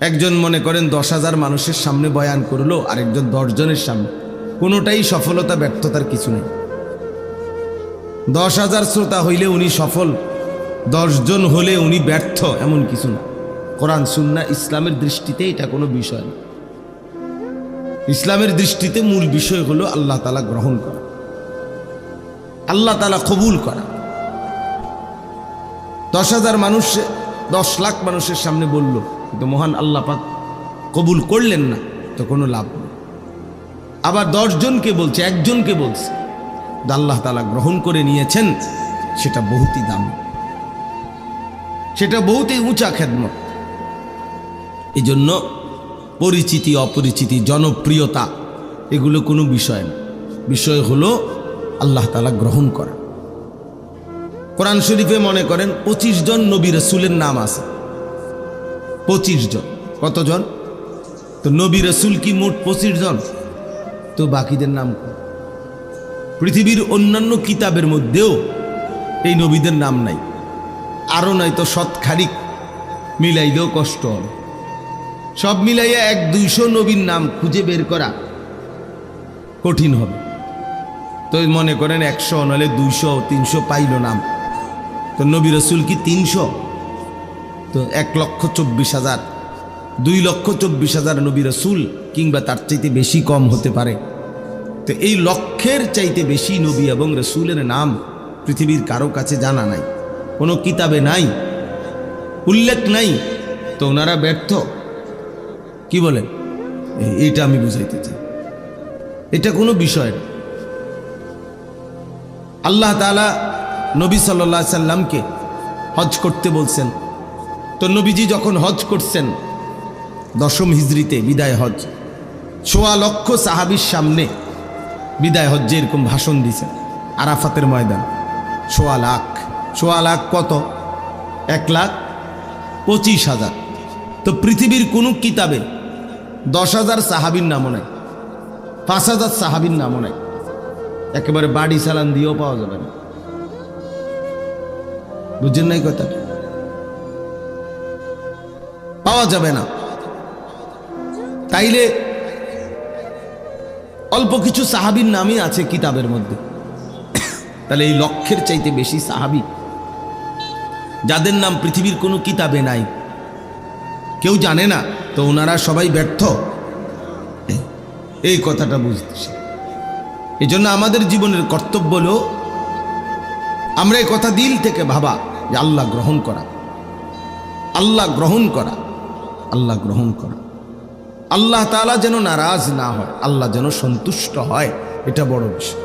একজন মনে করেন দশ হাজার মানুষের সামনে বয়ান করল, আরেকজন দশজনের সামনে। কোনোটাই সফলতা, ব্যর্থতার কিছু নেই। দশ হাজার শ্রোতা হইলে উনি সফল, দশজন হলে উনি ব্যর্থ, এমন কিছু না। কোরআন, সুন্না, ইসলামের দৃষ্টিতে এটা কোনো বিষয় না। ইসলামের দৃষ্টিতে মূল বিষয় হলো আল্লাহ তালা গ্রহণ করা। আল্লাহ তালা কবুল করা। দশ হাজার মানুষ, দশ লাখ মানুষের সামনে বলল কিন্তু মহান আল্লাহ পাক কবুল করলেন না, তো কোনো লাভ নেই। আবার দশজনকে বলছে, একজনকে বলছে আল্লাহ তালা গ্রহণ করে নিয়েছেন, সেটা বহুতই দাম। সেটা বহুতই উঁচা খেদমত। এই জন্য পরিচিতি, অপরিচিতি, জনপ্রিয়তা, এগুলো কোনো বিষয় না। বিষয় হলো আল্লাহ তালা গ্রহণ করা। কোরআন শরীফে মনে করেন, পঁচিশ জন নবী রসুলের নাম আছে। পঁচিশ জন। কতজন? তো নবী রসুল কি মোট পঁচিশ জন? তো বাকিদের নাম পৃথিবীর অন্যান্য কিতাবের মধ্যেও এই নবীদের নাম নাই। আরও নাই তো সৎ খারিক মিলাইলেও কষ্ট হবে। সব মিলাইয়া এক দুইশো নবীর নাম খুঁজে বের করা কঠিন হবে। তো মনে করেন একশো নাহলে দুইশো, তিনশো পাইল নাম। তো নবী রসুল কি তিনশো? এক লক্ষ চব্বিশ হাজার, দুই লক্ষ চব্বিশ হাজার নবী রসুল কিংবা তার চাইতে বেশি কম হতে পারে। তো এই লক্ষের চাইতে বেশি নবী এবং রসুলের নাম পৃথিবীর কারও কাছে জানা নাই, কোনো কিতাবে নাই, উল্লেখ নাই। তো ওনারা ব্যর্থ। কি বলেন? এই- এইটা আমি বুঝাইতে চাই। এটা কোনো বিষয় না। আল্লাহ তালা নবী সাল্লা সাল্লামকে হজ করতে বলছেন। তো নবীজি যখন হজ করছেন, দশম হিজড়িতে বিদায় হজ, সোয়া লক্ষ সাহাবির সামনে বিদায় হজ্জে এরকম ভাষণ দিছেন, আরাফাতের ময়দান। সোয়া লাখ সোয়া লাখ কত? এক লাখ পঁচিশ হাজার। তো পৃথিবীর কোনো কিতাবে দশ হাজার সাহাবির নামও নাই, পাঁচ হাজার সাহাবির নামও নাই। একেবারে বাড়ি চালান দিয়েও পাওয়া যাবে না। বুঝছেন নাই কথাটা? পাওয়া যাবে না। তাইলে অল্প কিছু সাহাবির নামই আছে কিতাবের মধ্যে। তাহলে এই লক্ষ্যের চাইতে বেশি সাহাবি। যাদের নাম পৃথিবীর কোনো কিতাবে নাই। কেউ জানে না, তো ওনারা সবাই ব্যর্থ। এই কথাটা বুঝতেছে এই জন্য আমাদের জীবনের কর্তব্য হলো, আমরা এই কথা দিল থেকে ভাবা যে আল্লাহ গ্রহণ করা। আল্লাহ গ্রহণ করা। আল্লাহ গ্রহণ করা। আল্লাহ তাআলা যেন নারাজ না হয়, আল্লাহ যেন সন্তুষ্ট হয়, এটা বড় বিষয়।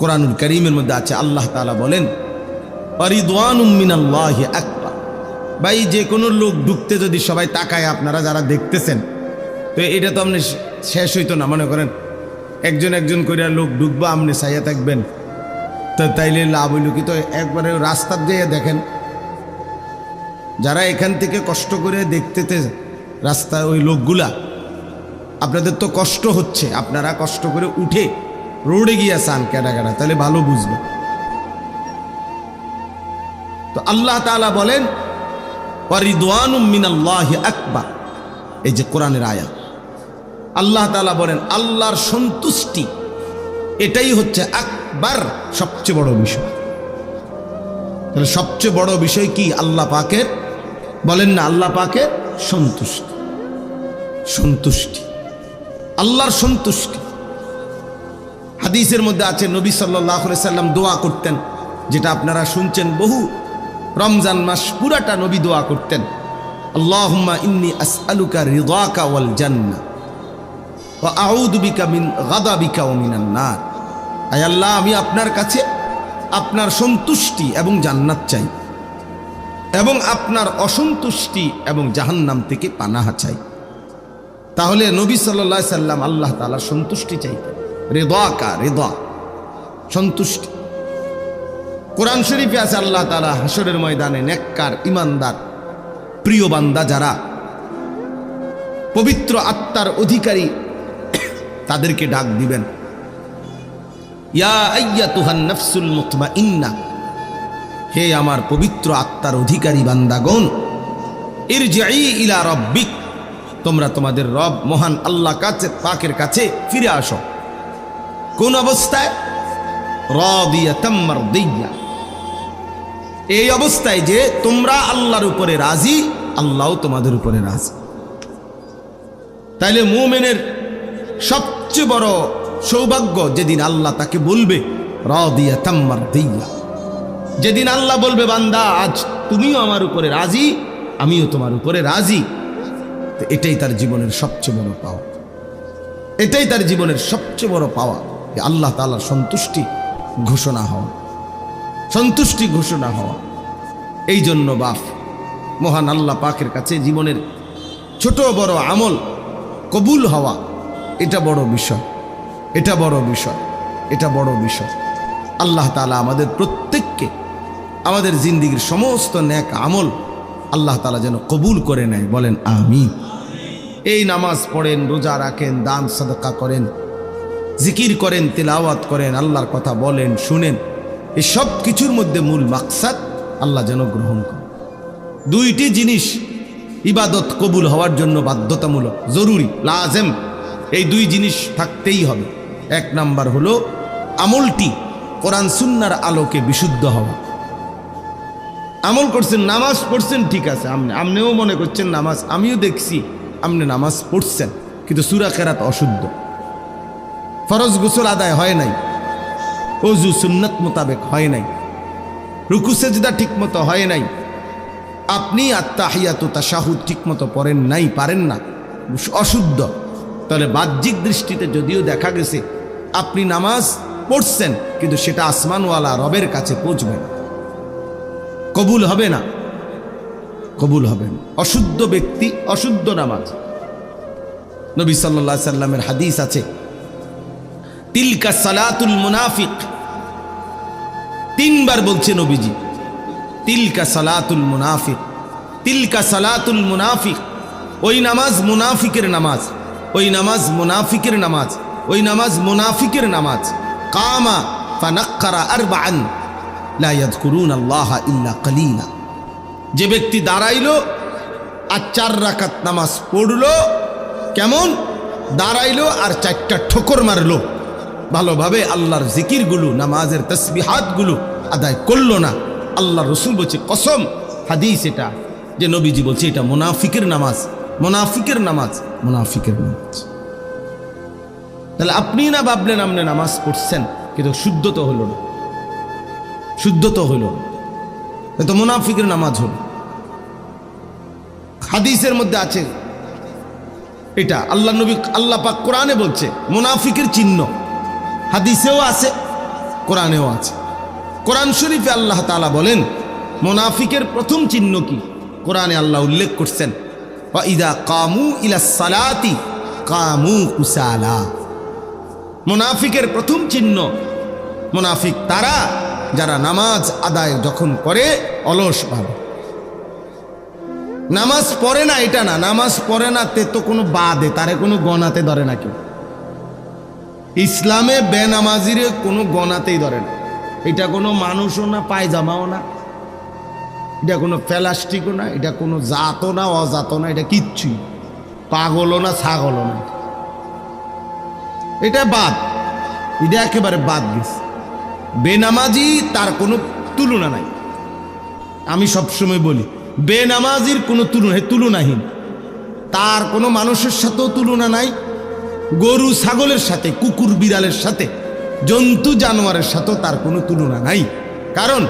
কোরআনুল করিমের মধ্যে আছে, আল্লাহ তাআলা বলেন ভাই, যে কোনো লোক ঢুকতে যদি সবাই তাকায়, আপনারা যারা দেখতেছেন, তো এটা তো আপনি শেষ হইতো না, মনে করেন, একজন একজন করে লোক ঢুকবো, আপনি চাইয়া থাকবেন। তো তাইলে লাভ হইল কি? তো একবারে রাস্তার দিয়ে দেখেন যারা এখান থেকে কষ্ট করে দেখতেতে রাস্তা ওই লোকগুলা, আপনাদের তো কষ্ট হচ্ছে। আপনারা কষ্ট করে উঠে রোডে গিয়া চান কেডা তাহলে ভালো বুঝবে। তো আল্লাহ তাআলা বলেন মিনাল্লাহি আকবার। এই যে কোরআনের আয়াত আল্লাহ তাআলা বলেন, আল্লাহর সন্তুষ্টি, এটাই হচ্ছে আকবার সবচেয়ে বড় বিষয়। তাহলে সবচেয়ে বড় বিষয় কি? আল্লাহ পাকের বলেন না, আল্লাহ পাকে সন্তুষ্টি। সন্তুষ্টি। আল্লাহর সন্তুষ্টি। হাদিসের মধ্যে আছে, নবী সাল্লাহ সাল্লাম দোয়া করতেন, যেটা আপনারা শুনছেন বহু। রমজান মাস পুরাটা নবী দোয়া করতেন। আল্লাহুম্মা ইন্নি আসআলুকা রিদাকা ওয়াল জান্নাহ ওয়া আউযু বিকা মিন গাদাবিকা ওয়া মিনান আয় আল্লাহ, আমি আপনার কাছে আপনার সন্তুষ্টি এবং জান্নাত চাই। এবং আপনার অসন্তুষ্টি এবং জাহান্নাম থেকে পানাহা চাই। তাহলে নবী সাল্লা সাল্লাম আল্লাহ তাআলা সন্তুষ্টি চাইতেন। রেদা রেদা। সন্তুষ্টি। কোরআন শরীফে আছে আল্লাহ তাআলা হাসরের ময়দানে নেককার ইমানদার প্রিয় বান্দা যারা পবিত্র আত্মার অধিকারী, তাদেরকে ডাক দিবেন। ইয়া আইয়াতুহান নাফসুল মুতমাইন্না। হে আমার পবিত্র আত্মার অধিকারী বান্দাগণ ইরজিই ইলা রব্বিক, তোমরা তোমাদের রব মহান আল্লাহ কাছে, পাকের কাছে ফিরে আসো। কোন অবস্থায়? রাদিয়াতাম মারদিয়া। এই অবস্থায় যে তোমরা আল্লাহর উপরে রাজি, আল্লাহও তোমাদের উপরে রাজি। তাইলে মুমেনের সবচেয়ে বড় সৌভাগ্য যেদিন আল্লাহ তাকে বলবে, রাদিয়াতাম মারদিয়া। যেদিন আল্লাহ বলবে, বান্দা, আজ তুমিও আমার উপরে রাজি, আমিও তোমার উপরে রাজি। এটাই তার জীবনের সবচেয়ে বড় পাওয়া। এটাই তার জীবনের সবচেয়ে বড় পাওয়া যে আল্লাহ তাআলার সন্তুষ্টি ঘোষণা হওয়া। সন্তুষ্টি ঘোষণা হওয়া। এই জন্য বাপ, মহান আল্লাহ পাকের কাছে জীবনের ছোট বড় আমল কবুল হওয়া, এটা বড় বিষয়। এটা বড় বিষয়, এটা বড় বিষয়। আল্লাহ তালা আমাদের প্রত্যেককে আমাদের জিন্দিগির সমস্ত ন্যাক আমল আল্লাহ তালা যেন কবুল করে নেয়। বলেন আমি এই নামাজ পড়েন, রোজা রাখেন, দান, সদকা করেন, জিকির করেন, তেলাওয়াত করেন, আল্লাহর কথা বলেন, শুনেন। এই সব কিছুর মধ্যে মূল মাকসাদ আল্লাহ যেন গ্রহণ করে দুইটি জিনিস ইবাদত কবুল হওয়ার জন্য বাধ্যতামূলক, জরুরি, লাজেম। এই দুই জিনিস থাকতেই হবে। এক নাম্বার হলো আমলটি কোরআন সুন্নার আলোকে বিশুদ্ধ হওয়া। আমল করছেন, নামাজ পড়ছেন, ঠিক আছে। আপনি আপনিও মনে করছেন নামাজ, আমিও দেখছি আপনি নামাজ পড়ছেন, কিন্তু সুরা কেরাত অশুদ্ধ। ফরজ গোসল আদায় হয় নাই অজু সুন্নত মোতাবেক হয় নাই, রুকু সেজদা ঠিক মতো হয় নাই, আপনি আত্মাহিয়াত তাশাহুদ ঠিক মতো পড়েন নাই, পারেন না, অশুদ্ধ। তাহলে বাহ্যিক দৃষ্টিতে যদিও দেখা গেছে, আপনি নামাজ পড়ছেন, কিন্তু সেটা আসমানওয়ালা রবের কাছে পৌঁছবে না। কবুল হবে না। কবুল হবে না। অশুদ্ধ ব্যক্তি, অশুদ্ধ নামাজ। নবী সাল্লাহ সাল্লামের হাদিস আছে, তিলকা সালাতুল মুনাফিক। তিনবার বলছে নবীজি, তিলকা সালাতুল মুনাফিক, তিলকা সালাতুল মুনাফিক। ওই নামাজ মুনাফিকের নামাজ, ওই নামাজ মুনাফিকের নামাজ, ওই নামাজ মুনাফিকের নামাজ। কামা ফানাক্কারা আরবাআন। লা ইয়াযকুরুন আল্লাহ ইল্লা কালিলা। যে ব্যক্তি দাঁড়াইলো আর চার রাকাত নামাজ পড়ল, কেমন? দাঁড়াইলো আর চারটা ঠোকর মারলো। ভালোভাবে আল্লাহর জিকিরগুলো, নামাজের তসবিহাতগুলো আদায় করল না। আল্লাহ রসুল বলছে, কসম, হাদিস এটা যে নবীজি বলছে, এটা মোনাফিকের নামাজ মোনাফিকের নামাজ মোনাফিকের নামাজ। তাহলে আপনি না ভাবলেন, আপনি নামাজ পড়ছেন, কিন্তু শুদ্ধ তো হলো না। শুদ্ধ তো হলো না এ তো মোনাফিকের নামাজ হলো। হাদিসের মধ্যে আছে এটা। আল্লাহ নবী, আল্লাহ পাক কোরআনে বলছে, মুনাফিকের চিহ্ন। হাদিসেও আছে, কোরআনেও আছে। কোরআন শরীফে আল্লাহ তালা বলেন, মুনাফিকের প্রথম চিহ্ন কি? কোরআনে আল্লাহ উল্লেখ করছেন ইদা কামু ইলা সালাতি, কামু মুনাফিকের প্রথম চিহ্ন মুনাফিক তারা যারা নামাজ আদায় যখন করে, অলস ভাবে। নামাজ পড়ে না এটা না, নামাজ পড়ে না তে তো কোনো বাদে, তারে কোনো গণাতে ধরে না কেউ। ইসলামে বেনামাজিরে কোনো গণাতেই ধরে না। এটা কোনো মানুষও না, পায়জামাও না। এটা কোনো প্লাস্টিকও না, এটা কোনো জাতও না, অজাতও না, এটা কিচ্ছুই। পাগলও না, ছাগলও না। এটা বাদ। এটা একেবারে বাদ গেছে। বেনামাজি তার কোনো তুলনা নাই। আমি সবসময় বলি, বেনামাজির কোনো তুলনা তুলনাহীন। তার কোনো মানুষের সাথেও তুলনা নাই, গরু ছাগলের সাথে, কুকুর বিড়ালের সাথে, জন্তু জানোয়ারের সাথেও তার কোনো তুলনা নাই। কারণ,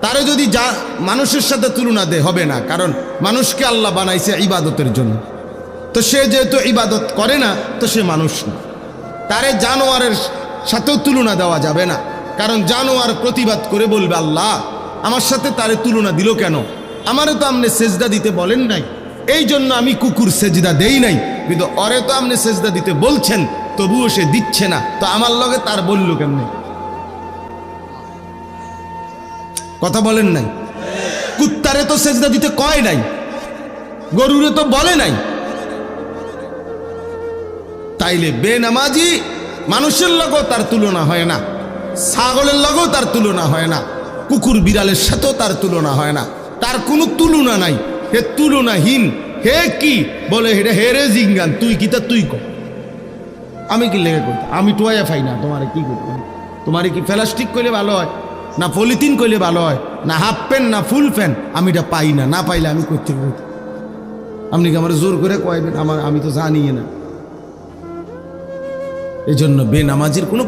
তারে যদি যা মানুষের সাথে তুলনা দে, হবে না। কারণ, মানুষকে আল্লাহ বানাইছে ইবাদতের জন্য। তো সে যেহেতু ইবাদত করে না, তো সে মানুষ না। তারে জানোয়ারের সাথেও তুলনা দেওয়া যাবে না। কারণ জানোয়ার প্রতিবাদ করে বলবে আল্লাহ, আমার সাথে তারে তুলনা দিল কেন? আমারও তো আপনি সেজদা দিতে বলেন নাই। এই জন্য আমি কুকুর সেজদা দেই নাই। কিন্তু অরে তো আপনি সেজদা দিতে বলছেন, তবুও সে দিচ্ছে না। তো আমার লগে তার বলল কেমনে? কথা বলেন নাই? কুত্তারে তো সেজদা দিতে কয় নাই? গরুরে তো বলে নাই? তাইলে বেনামাজি মানুষের লগেও তার তুলনা হয় না। ছাগলের লগেও তার তুলনা হয় না। কুকুর বিড়ালের সাথেও তার তুলনা হয় না। তার কোনো তুলনা নাই। হে তুলনাহীন, হে কি? বলে হেটা হেরে জিঙ্গান, তুই কি তা তুই কর। আমি কি লেগে করতে আমি টোয়া পাই না। তোমারে কি করতে তোমারে কি প্লাস্টিক করলে ভালো হয়? না পলিথিন করলে ভালো হয়? না হাফ প্যান্ট, না ফুল প্যান্ট? আমি এটা পাই না। না পাইলে আমি করতে আপনি কি আমার জোর করে কয়বেন আমার আমি তো জানি না। এই জন্য বেনামাজির কোনো